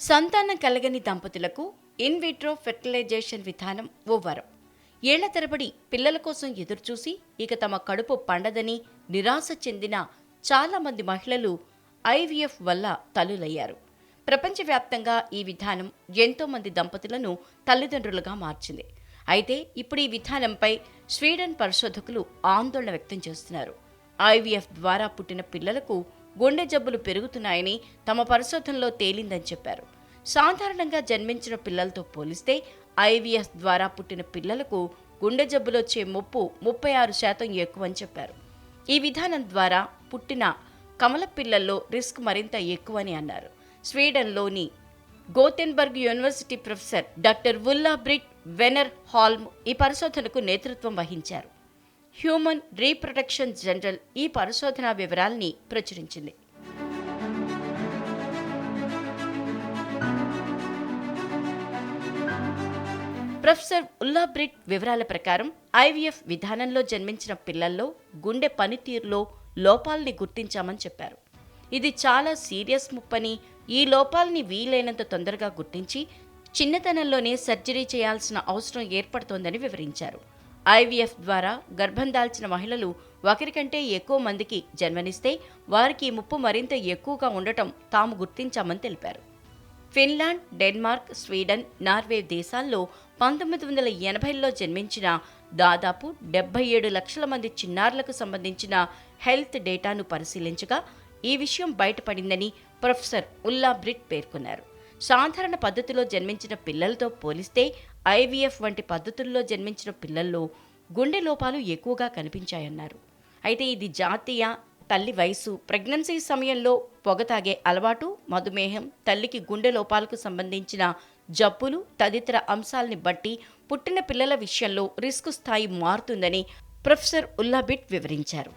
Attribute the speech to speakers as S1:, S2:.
S1: సంతానం కలగని దంపతులకు in vitro fertilisation విధానం ఓ వరం. ఏళ్ళ తరబడి పిల్లల కోసం ఎదురుచూసి ఇక తమ కడుపు పండదని నిరాశ చెందిన చాలామంది మహిళలు ఐవీఎఫ్ వల్ల తల్లులయ్యారు. ప్రపంచవ్యాప్తంగా ఈ విధానం ఎంతోమంది దంపతులను తల్లిదండ్రులుగా మార్చింది. అయితే ఇప్పుడు ఈ విధానంపై స్వీడన్ పరిశోధకులు ఆందోళన వ్యక్తం చేస్తున్నారు. ఐవీఎఫ్ ద్వారా పుట్టిన పిల్లలకు గుండె జబ్బులు పెరుగుతున్నాయని తమ పరిశోధనలో తేలిందని చెప్పారు. సాధారణంగా జన్మించిన పిల్లలతో పోలిస్తే ఐవీఎస్ ద్వారా పుట్టిన పిల్లలకు గుండె జబ్బులొచ్చే ముప్పు ముప్పై ఆరు శాతం ఎక్కువని చెప్పారు. ఈ విధానం ద్వారా పుట్టిన కమల పిల్లల్లో రిస్క్ మరింత ఎక్కువని అన్నారు. స్వీడన్లోని Gothenburg university professor doctor Ulla Britt Wennerholm ఈ పరిశోధనకు నేతృత్వం వహించారు. హ్యూమన్ రీప్రొడక్షన్ జనరల్ ఈ పరిశోధన వివరాల్ని ప్రచురించింది. ప్రొఫెసర్ ఉల్లాబ్రిట్ వివరాల ప్రకారం ఐవీఎఫ్ విధానంలో జన్మించిన పిల్లల్లో గుండె పనితీరులో లోపాలని గుర్తించామని చెప్పారు. ఇది చాలా సీరియస్ ముప్పని ఈ లోపాలని వీలైనంత తొందరగా గుర్తించి చిన్నతనంలోనే సర్జరీ చేయాల్సిన అవసరం ఏర్పడుతోందని వివరించారు. ఐవీఎఫ్ ద్వారా గర్భం దాల్చిన మహిళలు ఒకరికంటే ఎక్కువ మందికి జన్మనిస్తే వారికి ముప్పు మరింత ఎక్కువగా ఉండటం తాము గుర్తించామని తెలిపారు. ఫిన్లాండ్ డెన్మార్క్ స్వీడన్ నార్వే దేశాల్లో పంతొమ్మిది వందల ఎనభైలో జన్మించిన దాదాపు డెబ్బై ఏడు లక్షల మంది చిన్నారులకు సంబంధించిన హెల్త్ డేటాను పరిశీలించగా ఈ విషయం బయటపడిందని ప్రొఫెసర్ ఉల్లా బ్రిట్ పేర్కొన్నారు. సాధారణ పద్ధతిలో జన్మించిన పిల్లలతో పోలిస్తే ఐవీఎఫ్ వంటి పద్ధతుల్లో జన్మించిన పిల్లల్లో గుండె లోపాలు ఎక్కువగా కనిపించాయన్నారు. అయితే ఇది జాతీయ తల్లి వయసు ప్రెగ్నెన్సీ సమయంలో పొగ తాగే అలవాటు మధుమేహం తల్లికి గుండె లోపాలకు సంబంధించిన జబ్బులు తదితర అంశాలని బట్టి పుట్టిన పిల్లల విషయంలో రిస్క్ స్థాయి మారుతుందని ప్రొఫెసర్ ఉల్లాబిట్ వివరించారు.